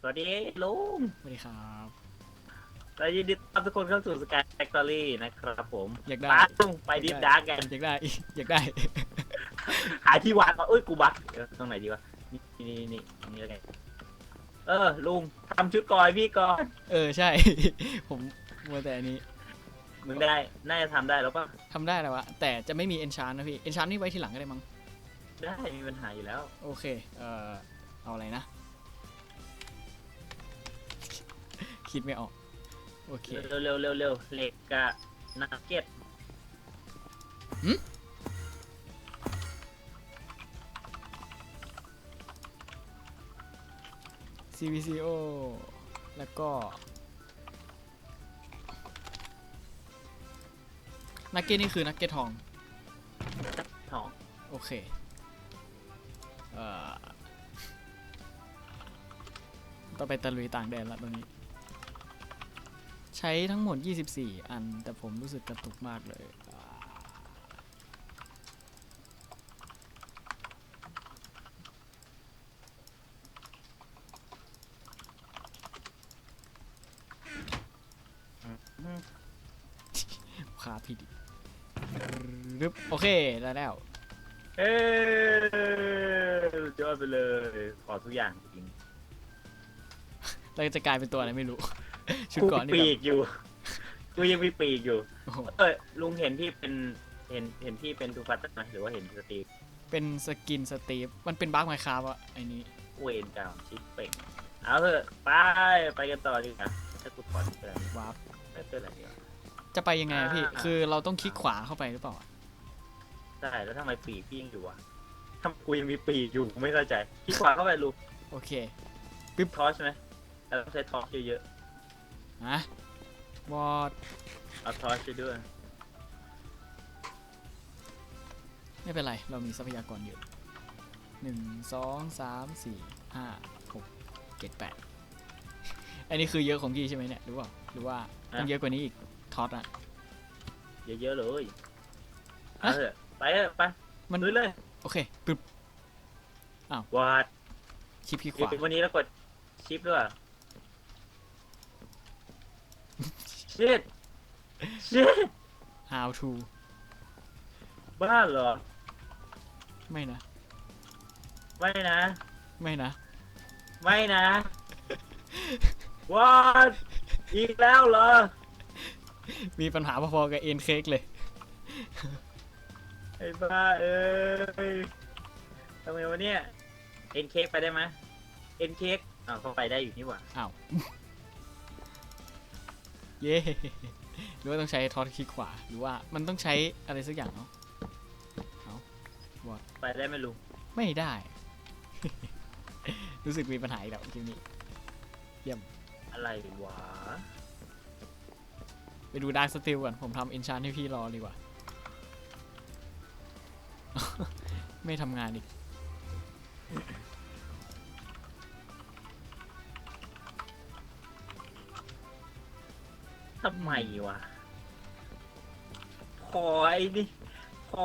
สวัสดีลุงสวัสดีครับและยินดีต้อนรับทุกคนเข้าสู่สกายแฟคทอรี่นะครับผมอยากได้ไปลุงไปดิฟดาร์กกัน อยากได้ อยากได้ หาที่วางก่อนเอ้ย กูบักเดี๋ยวตรงไหนดีวะ นี่นี่นี่นี่แล้วไงเออ ลุงทำชุดก่อนพี่ก่อน เออใช่ ผมมัวแต่อันนี้มึงได้ น่าจะทำได้แล้วป่ะ ทำได้แล้ววะแต่จะไม่มีเอนชานนะพี่เอนชานนี่ไว้ทีหลังก็ได้มั้งได้ มีปัญหาอยู่แล้ว โอเค เอ่อเอาอะไรนะ คิดไม่ออก โอเค เร็วเร็วเร็วเร็วเหล็กกะนาเก็ต CVCO แล้วก็นักเก็ตนี่คือนักเก็ตทอง ทองโอเค เอ่อต้องไปตะลุยต่างแดนละตรงนี้ ใช้ทั้งหมด 24 อัน แต่ผมรู้สึกกระตุกมากเลยอ่าอืมขาผิดอีกรึบโอเค ได้แล้ว เอ้ยสุดยอดไปเลย ขอทุกอย่างจริงเราจะกลายเป็นตัวอะไรไม่รู้ ชุดกูเก่อนมีนี่ปีแบบกอยู่ กูยังมีปีกอยู่ โอ้โหเออลุงเห็นพี่เป็นเห็นเห็นพี่เป็นทูฟัตไหมหรือว่าเห็นสตีฟเป็นสกินสตีฟมันเป็นบั๊กไมค์คราฟอะไอ้นี้ เวนกาวชิปเป่งเอาเถอะไปไปกันต่อดีกว่าถ้ากูถอดเสื้อวาร์ปเสื้ออะไรดีวะจะไปยังไงอะพี่ อ่า คือเราต้องคลิกขวาเข้าไปหรือเปล่าอะใช่แล้วทำไมปีกพี่ยังอยู่วะทำกูยังมีปีกอยู่กูไม่เข้าใจที่ขวาเข้าไปลุงโอเค ทอชไหมแล้วต้องใช้ทอชเยอะ ฮะวอดๆเอาทอชไปด้วยไม่เป็นไร เรามีทรัพยากรเยอะหนึ่งสองสามสี่ห้าหกเจ็ดแปดอันนี้คือเยอะของพี่ใช่ไหมเนี่ยหรือว่าหรือว่าต้องเยอะกว่านี้อีกทอตอะเยอะๆเลยเอาเถอะไปเถอะไปมันลุยเลย โอเคปึ๊บวาดชิปคลิกขเดี๋ยววาวันนี้เรากดชิปด้วย ชิดชิด how to บ้าเหรอ ไม่นะ ไม่นะ ไม่นะ ไม่นะวาดอีกแล้วเหรอ มีปัญหาพอๆกับเอ็นเค้กเลย ไอ้บ้าเอ้ยทำไมวะเนี่ย เอ็นเค้กไปได้ไหมเอ็นเค้กอ้าวเขาไปได้อยู่นี่หว่า อ้าว เย้หรือว่าต้องใช้ทอดคลิกขวา หรือว่ามันต้องใช้อะไรสักอย่างเนาะไปได้ไหมลุงไม่ได้ รู้สึกมีปัญหาอีกแล้วคลิปนี้อะไรวะ ไปดูดาร์ s สติลก่อน ผมทำเอนชานให้พี่รอดีกว่า ไม่ทำงานอีกำไมวะ พอไอ้นี่พอ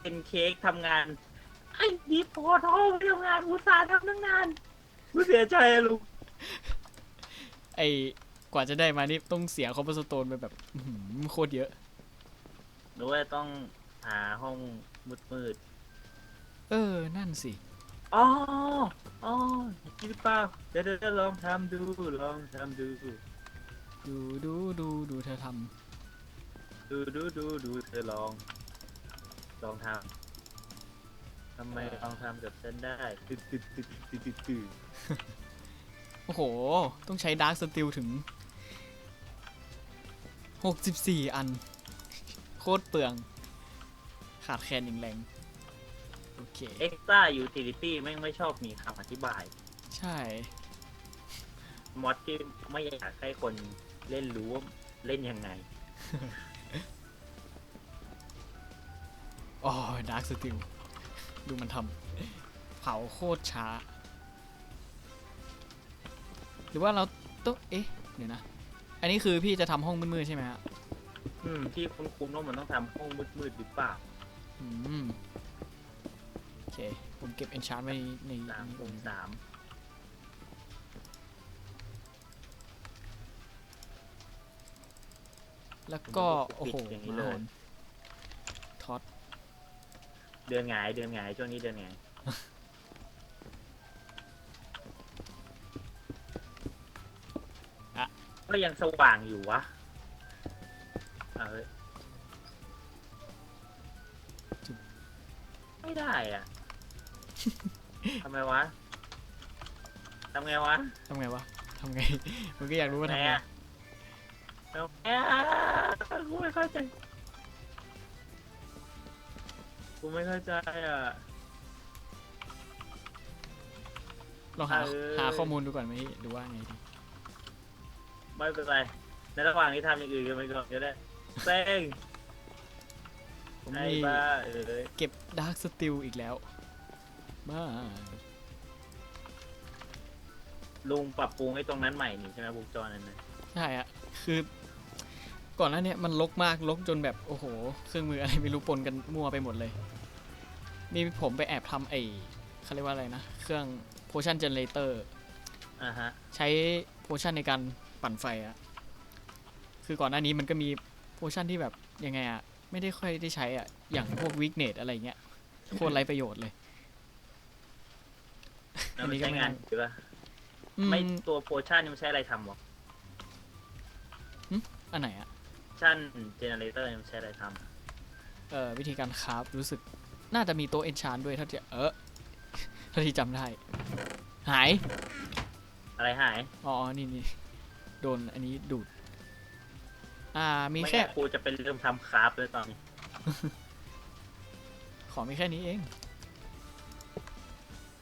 เอ็นเค้กทำงาน ไอ้นี่พอท้องไม่ทำงานอุตส่าห์ทำตั้งนานกูเสียใจอะลุงไอ้กว่าจะได้มานี่ต้องเสียคอมโพสโตนไปแบบอื้อหือโคตรเยอะ หรือว่าต้องหาห้องมืดเออ นั่นสิ ๆอ๋ออ๋อคิดหรือเปล่าเดี๋ยวเดี๋ยวลองทำดู ลองทำดู ดูดูดูดูเธอทดูดูดูดูเธอลอง ลองทำทำไมลองทำกับฉันได้ตึ๊ดตึ๊ดตึ๊ดตึ๊ดตึ๊ดตึ๊ดำโอ้โห ต้องใช้ดาร์ s สติลถึง 64 อัน โคตรเปลือง ขาดแคลนอย่างแรง โอเค เอ็กซ์ต้ายูทิลิตี้แม่งไม่ชอบมีคำอธิบาย ใช่ มอดที่ไม่อยากให้คน เล่นรู้ว่าเล่นยังไงอ๋อดาร์ s สติลดูมันทำเผาโคตรช้า หรือว่าเราต้องเอ๊ะเดี๋ยวนะ อันนี้คือพี่จะทำห้องมืดๆใช่ไหมฮะอืมที่คุณคุ้นๆว่ามันต้องทำห้องมืดๆหรือเปล่าอืมโอเค ผมเก็บเอนชาร์ไว้ในสามนี้คูณสาม แล้วก็ โอ้โหอย่างนี้มาเลยหอนท็อตเดือนหงายเดือนหงายช่วงนี้เดือนหงายอะก็ยังสว่างอยู่วะเอาเฮ้ยไม่ได้อะ ทำไมวะ ทำไงวะทำไงวะทำไง มันก็อยากรู้ว่าไหนทำไงอะ เอาแอะกูไม่เข้าใจ กูไม่เข้าใจอะ ลองหาเออ หาข้อมูลดูก่อนไหมพี่หรือว่าไงดีไม่เป็นไร ในระหว่างที่ทำอย่างอื่นกันไปก่อนก็ได้เซ้งผมไอ้มีบ้าเออเก็บดาร์กสติลอีกแล้วบ้าลุงปรับปรุงให้ตรงนั้นใหม่นี่ใช่ไหมวงจรนั้นนะใช่อะคือ ก่อนหน้าเนี้ยมันลกมากลกจนแบบโอ้โห เครื่องมืออะไรไม่รู้ปนกันมั่วไปหมดเลยมีผมไปแอบทำไอ้เขาเรียกว่าอะไรนะ เครื่อง potion generator อ่าฮะ ใช้ potion ในการปั่นไฟอะคือก่อนหน้านี้มันก็มี potion ที่แบบยังไงอะไม่ได้ค่อยได้ใช้อะอย่างพวก weakness อะไรเงี้ยโคตรไรประโยชน์เลย แล้วอันมันี้นก็ใช้ไม่งานได้หรือเปล่าอืไม่ตัวโพชั่นนี่มันใช้อะไรทำวะอันไหนอะ ชั่นเจเนเรเตอร์มันใช้อะไรทเอ่อวิธีการคราฟรู้สึกน่าจะมีโต๊ะเอนชานด้วยถ้าจะเออถ้าที่จำได้ หายำอะไรหายอ๋อ นี่นี่โดนอันนี้ดูด อ่า มีไม่แค่ งั้นกูจะเป็นเริ่มทำคราฟเลยตอนนี้ขอมีแค่นี้เอง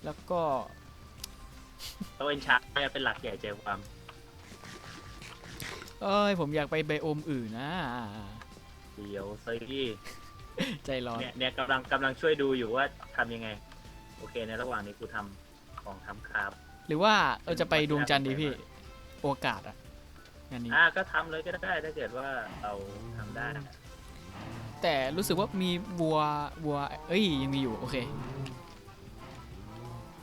แล้วก็ ตัวเอนชาร์เนี่ยเป็นหลักใหญ่ใจความ เอ้ยผมอยากไปไบโอมอื่นนะ เดี๋ยวซีใจร้อน เนี่ยเนี่ยกำลังกำลังช่วยดูอยู่ว่าทำยังไง โอเคในระหว่างนี้กูทำของทำคราฟ หรือว่าเราจะไปดวงจันทร์ดีพี่ โอกาสอะงานนี้ อ่าก็ทำเลยก็ได้ถ้าเกิดว่าเราทำได้แต่รู้สึกว่ามีวัววัว เอ้ยยังมีอยู่โอเค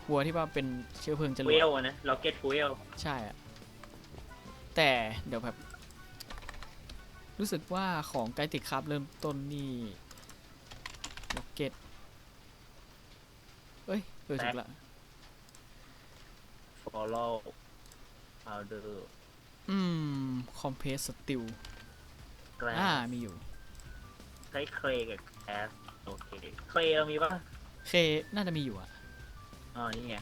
วัวที่ว่าเป็นเชื้อเพลิงจรฟูวเอดลนะล็อกเก็ตฟูเอลใช่อะแต่เดี๋ยวแบบ รู้สึกว่าของไกติดครับเริ่มต้นนี่ล็อกเก็ตเอ้ยเออถูกละฟอลโล่พาวเดอร์อืมคอมเพสสติลแกลอ่า มีอยู่ ใช้เคลกับแคสโอเคเคลเรามีป่ะเค น่าจะมีอยู่อะอ๋อนี่ไง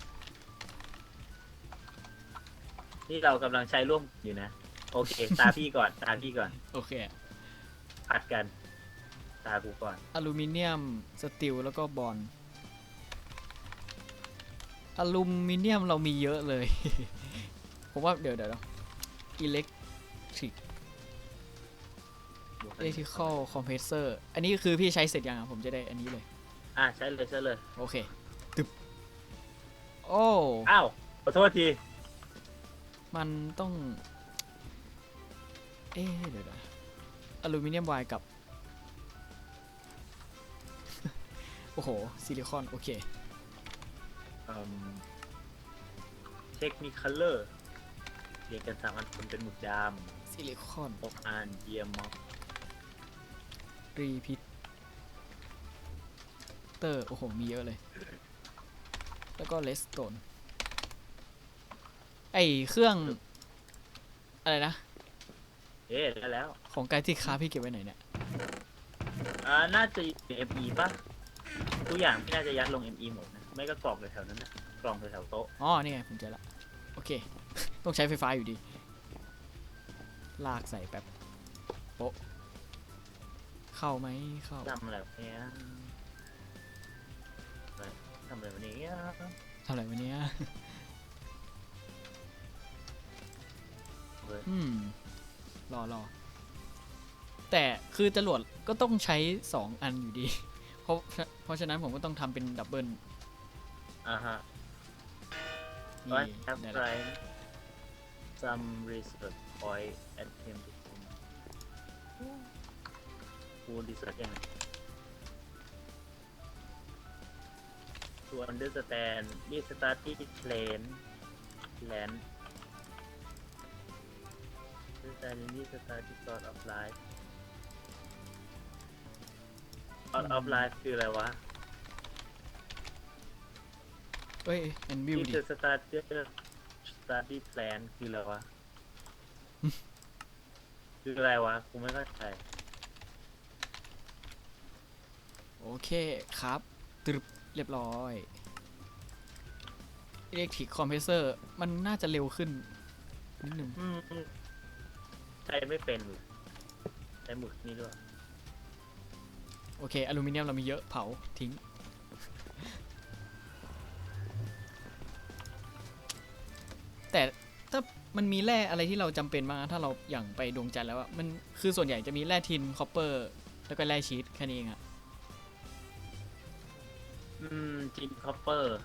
นี่เรากำลังใช้ร่วมอยู่นะ โอเค ตาพี่ก่อน ตาพี่ก่อน โอเค ผัดกัน ตากูก่อน อลูมิเนียม สติลแล้วก็บอล อลูมิเนียมเรามีเยอะเลย ผมว่าเดี๋ยวเดี๋ยวอิเล็กทริก electrical compressor อันนี้คือพี่ใช้เสร็จยังอะผมจะได้อันนี้เลย อะ ใช้เลยใช้เลย โอเค ตึบ โอ้ อ้าว ขอโทษที มันต้อง เอ๊ะเดี๋ยวนะอลูมิเนียมไวกับ โอ้โห ซิลิคอน โอเค เทคนิคคัลเลอร์เรียนกันสามอันคนเป็นหมึกดซิลิคอนำหกอันเยี่ยมมากรีพิเตอร์ โอ้โห มีเยอะเลย แล้วก็เลสโตนไอเครื่อง อะไรนะ เอ๊ะได้แล้วของไกด์ที่ค้าพี่เก็บไว้ไหนเนี่ยอ่าน่าจะ ME ป่ะทุกอย่างไม่น่าจะยัดลง ME หมดนะไม่ก็กล่องแถวๆนั้นนะกล่องแถวๆโต๊ะอ๋อนี่ไงผมเจอละโอเค ต้องใช้ไฟฟ้าอยู่ดี ลากใส่แป๊บโป๊ะเข้าไหมเข้าทำอะไรแบบเนี้ยทำอะไรแบบนี้ทำอะไรวะเนี้ยเว้ยอืม รอรอแต่คือจรวดก็ต้องใช้สองอันอยู่ดี เพราะเพราะฉะนั้นผมก็ต้องทำเป็นดับเบิลอ่าฮะนี่ What have ได้ละ tried some research point at him to see กูรีเสิร์ชยังไง to understand this study plan plan understanding this study sort of life out of life คืออะไรวะเอ้ยแอนวิวนี่ดิคือ starter study plan คืออะไรวะ คืออะไรวะกูไม่เข้าใจโอเคครับตรึบเรียบร้อยอิเล็กทริกคอมเพรสเซอร์มันน่าจะเร็วขึ้นนิดหนึ่ง อืม ใช้ไม่เป็นเลยใช้หมึกนี่ด้วยโอเคอลูมิเนียมเรามีเยอะเผาทิ้ง แต่ถ้ามันมีแร่อะไรที่เราจำเป็นบ้างนะถ้าเราอย่างไปดวงจันทร์แล้วอะมันคือส่วนใหญ่จะมีแร่ทินคอปเปอร์ แล้วก็แร่ชีสแค่นี้เองอะอืมจินคอปเปอร์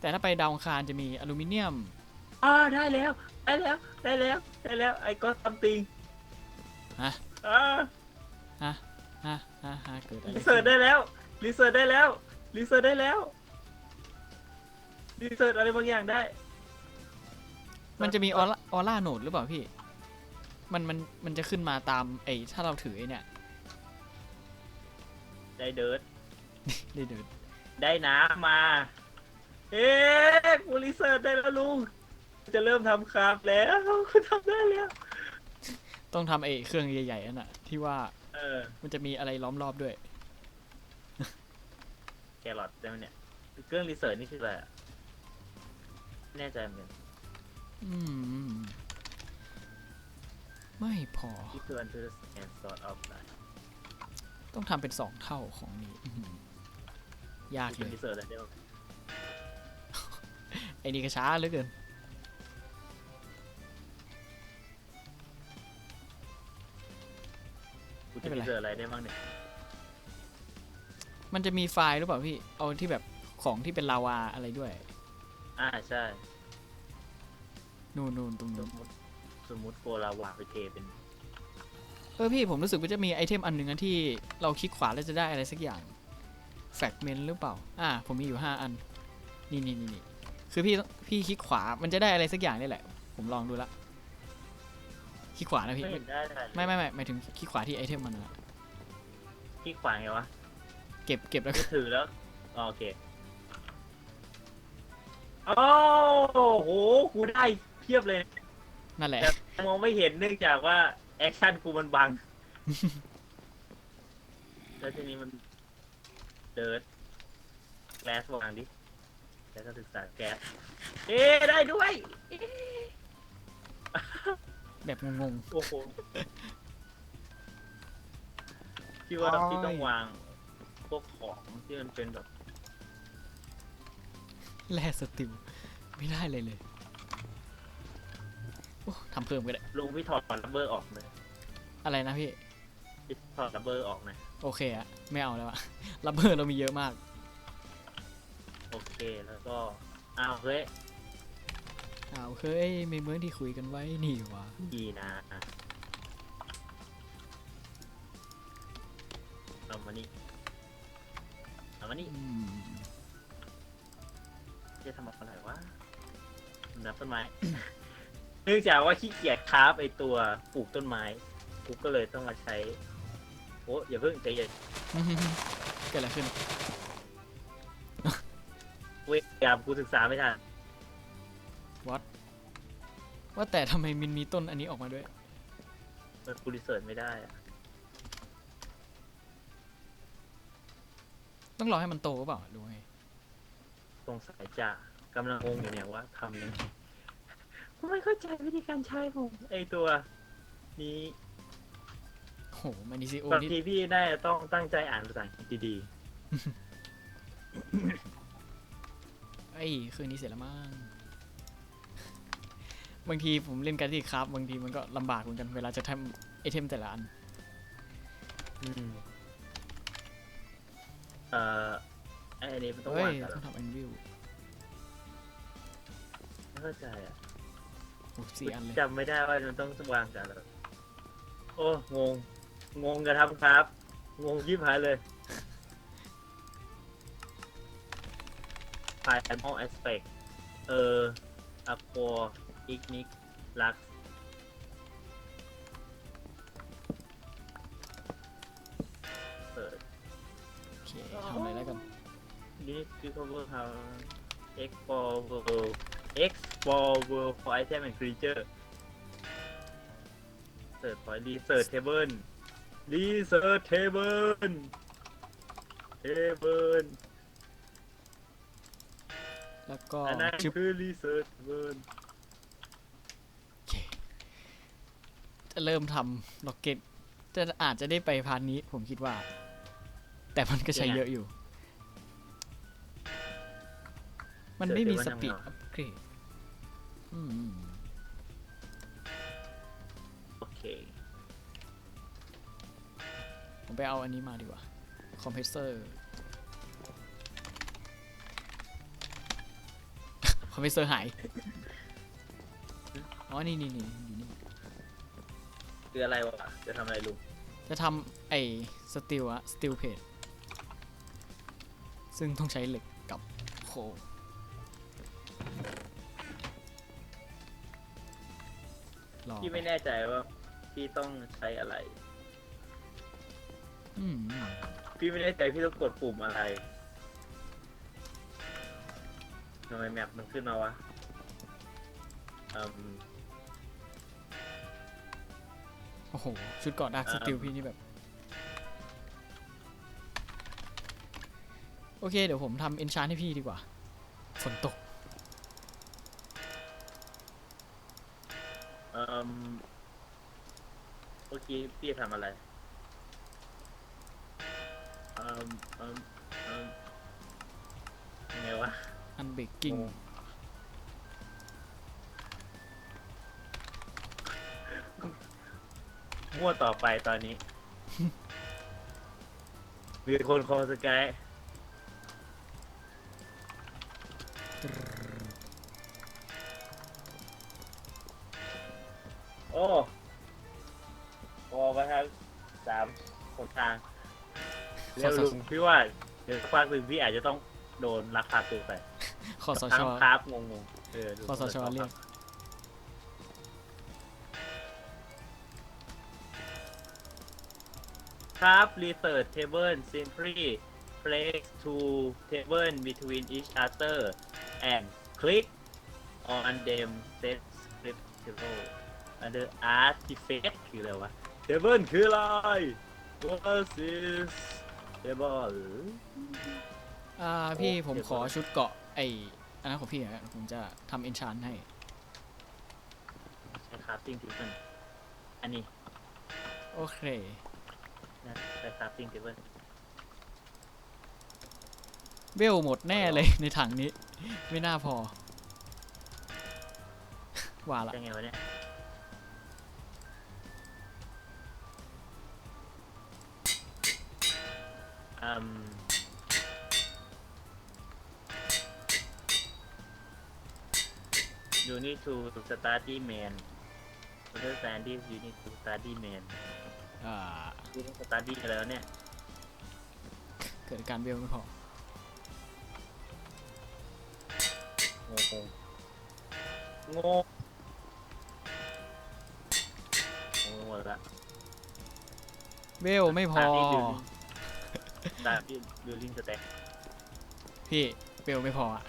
แต่ถ้าไปดาวอังคารจะมีอลูมิเนียม อ่าได้แล้ว ได้แล้ว ได้แล้ว ได้แล้ว ไอ้ก็ซัมติงฮะ อ่าฮะฮะฮะฮะเกิดอะไรรีเสิร์ชได้แล้ว รีเสิร์ชได้แล้ว รีเสิร์ชได้แล้ว รีเสิร์ชอะไรบางอย่างได้ มันจะมีออร่าออร่าโหนดหรือเปล่าพี่ มันมันมันจะขึ้นมาตามไอ้ถ้าเราถือไอ้เนี่ยได้เดิร์ดได้เดินได้น้ำมา เอ๊ะกูรีเสิร์ชได้แล้วลุง จะเริ่มทำคราฟแล้วกูทำได้แล้ว ต้องทำไอ้เครื่องใหญ่ๆนั่นน่ะ ที่ว่าเออ มันจะมีอะไรล้อมรอบด้วย แครอทได้ไหมเนี่ย เครื่องรีเสิร์ชนี่คืออะไรอะไม่แน่ใจเหมือนกันอืม ไม่พอ ที่คือ understand sort of life ต้องทำเป็นสองเท่าของนี้อื้อหือยากที่เลเป็นยรีเสิร์ชอะไรได้บ้างไอ้นี่ก็ช้าเหลือเกิน กูจะรีเสิร์ชอะไรได้บ้างเนี่ยมันจะมีไฟล์หรือเปล่าพี่ เอาที่แบบของที่เป็นลาวาอะไรด้วย อ่าใช่ นู่นนู่นตรงสนู้มนมติสมมติโกลาวาไปเทเป็น เออพี่ผมรู้สึกว่าจะมีไอเทมอันหนึ่งอันที่เราคลิกขวาแล้วจะได้อะไรสักอย่าง แฟกเมนต์หรือเปล่า อ่า ผมมีอยู่ 5 อัน นี่นี่นี่นี่คือพี่ต้องพี่คลิกขวามันจะได้อะไรสักอย่างนี่แหละ ผมลองดูละ คลิกขวานะพี่ ไม่เห็นได้เลยไม่ไม่ไม่หมายถึงคลิกขวาที่ไอเทมมันนะที่ขวางไงวะเก็บเก็บแล้วก็ก็ ถือแล้วอ๋อโอเคโอ้โหกูได้เพียบเลย นั่นแหละ แต่มองไม่เห็นเนื่องจากว่า แอคชั่นกูมันบัง แล้วทีนี้มันเดิร์ดแกลสวางดิแล้วก็ศึกษาแก๊สเอ๊ะได้ด้วยเอ๊ะ แบบงงโอ้โหพี่ว่าโอ้ยพี่ต้องวางพวกของที่มันเป็นแบบๆแร่สติลไม่ได้เลยเลยโอ้ทำเพิ่มก็ได้ ลุงพี่ถอดลับเบอร์ออกเลยอะไรนะพี่ พี่ถอดลับเบอร์ออกนะโอเคอะไม่เอาแล้วอะลับเบอร์เรามีเยอะมาก โอเคแล้วก็อ้าวเฮ้ย อ้าวเฮ้ยไม่เหมือนที่คุยกันไว้นี่หวะดีนะเอามานี่เอามานี่อืมจะทำอะไรวะนับต้นไม้ เนื่องจากว่าขี้เกียจคราฟไอตัวปลูกต้นไม้ กูก็เลยต้องมาใช้ โอ้อย่าเพิ่งใจเย็นเกิดอะไรขึ้นเว้ยยามกูศึกษาไม่ทัน ว่าแต่ทำไมมันมีต้นอันนี้ออกมาด้วยเออกูรีเสิร์ชไม่ได้อะต้องรอให้มันโตหรือเปล่าหรือไงสงสัยจะกำลังงงอยู่เนี่ยว่าทำยังไงกูไม่เข้าใจวิธีการใช้ผมไอตัว นี้โหมันนิซิโอบางนี่ทีพี่น่าจะต้องตั้งใจอ่านภาษาอังกฤษดีไอ้ยคืนนี้เสร็จแล้วมั้ง บางทีผมเล่นกันที่ครับบางทีมันก็ลำบากเหมือนกันเวลาจะทำไอเทมแต่ละอันๆอืมเอ่อไออันนี้มันต้องเฮ้วายงกันเหรต้อองทำอันวิวไม่เข้าใจอะโอ้สี่อันเลยจำไม่ได้ว่ามันต้องวางกันเหรอโอ้งง งงกันครับครับ งงยิบหายเลย Primal Aspect เออ Aqua Ignis Lux อ ทำอะไรแล้วกันนี่คือ cover ทำ explore world explore world for item and creature search for research table research table table แล้วก็อันนั้นชึบคือ research table โอเค จะเริ่มทำล็อกเก็ตจะอาจจะได้ไปพาร์ทนี้ผมคิดว่า แต่มันก็ใช้เยอะอยู่ มันไม่มีสปีดอัพเกรดอืมโอเค ผมไปเอาอันนี้มาดีกว่า คอมเพรสเซอร์คอมเพรสเซอร์หาย อ๋อ นี่นี่นี่อยู่นี่ คืออะไรวะ จะทำอะไรลุงจะทำไอ้สติลอะสติลเพจซึ่งต้องใช้เหล็กกับโครอพี่ไม่แน่ใจว่าพี่ต้องใช้อะไร อืมพี่ไม่แน่ใจพี่ต้องกดปุ่มอะไรทำไมแมปมันขึ้นมาวะอืม โอ้โห ชุดเกาะดาร์กสอ่าติลพี่นี่แบบ โอเค เดี๋ยวผมทำเอนชานให้พี่ดีกว่า ฝนตกอืมเมื่อกี้พี่ทำอะไรอืมอืมอืมยังไงวะ อันเบกกิ้ง โอ้ มั่วต่อไปตอนนี้ มีคนคอสกายโอ้พอไปครับสามหนทาง เร็วลุงพี่ว่า เดี๋ยวสักพักหนึ่งพี่อาจจะต้องโดนลักพาตัวไปคอสช ทั้งคราฟงงๆเออดูคอสชเรียก ครับ research table simply place two table between each other and click on them set script table under artifact คืออะไรวะ table คืออะไร what is table อ่าพี่โอ้ผมเดี๋ยวขอก่อนชุดเกาะไออันนั้นของพี่นะผมจะทำเอนชานให้ใช้ crafting table อันนี้ โอเค นะใช้ crafting table เวลหมดแน่เลยในถังนี้ ไม่น่าพอ ว่าละยังไงวะเนี่ยอืม you need to study man understand this you need to study man อ่า you need to study อะไรแล้วเนี่ยเกิดอาการเวลไม่พองงงงงงหมดละเวลไม่พอ ตามที่บิลลิงสแต็กพี่เวลไม่พออะ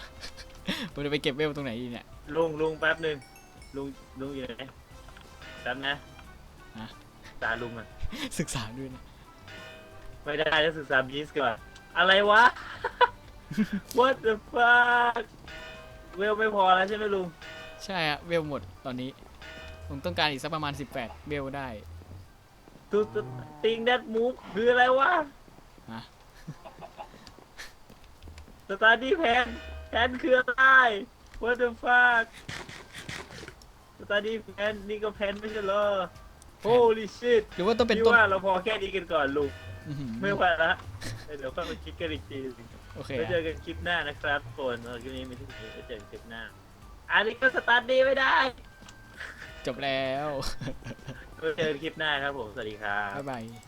ผมจะไปเก็บเวลตรงไหนดีเนี่ย ลุงลุงแป๊บหนึ่งลุงลุงอยู่ไหนแป๊บนะฮะตาลุงอะ ศึกษาด้วยนะไม่ได้จะศึกษาบีสก่อน อะไรวะ What the fuck เวลไม่พอแล้วใช่ไหมลุง ใช่อะเวลหมดตอนนี้ ผมต้องการอีกสักประมาณ 18 เวลได้ตูตูติง that move คืออะไรวะ ฮะสตาร์ดี้แพนแพนคืออะไร What the fuck สตาร์ดี้แพนนี่ก็แพนไม่ใช่เหรอ Holy shit หรือว่าต้องเป็นพี่ต้นว่าเราพอแค่นี้กันก่อนลุงอื้อหือไม่ไหวละเดี๋ยวค่อยไปคิดกันอีกทีโอเคไว้เจออะกันคลิปหน้านะครับทุกคนเออคลิปนี้ไม่ใช่คลิปไว้เจอกันคลิปหน้า อันนี้ก็สตาร์ทดีไม่ได้จบแล้วไว้เจอกันคลิปหน้าครับผม สวัสดีครับ บ๊ายบาย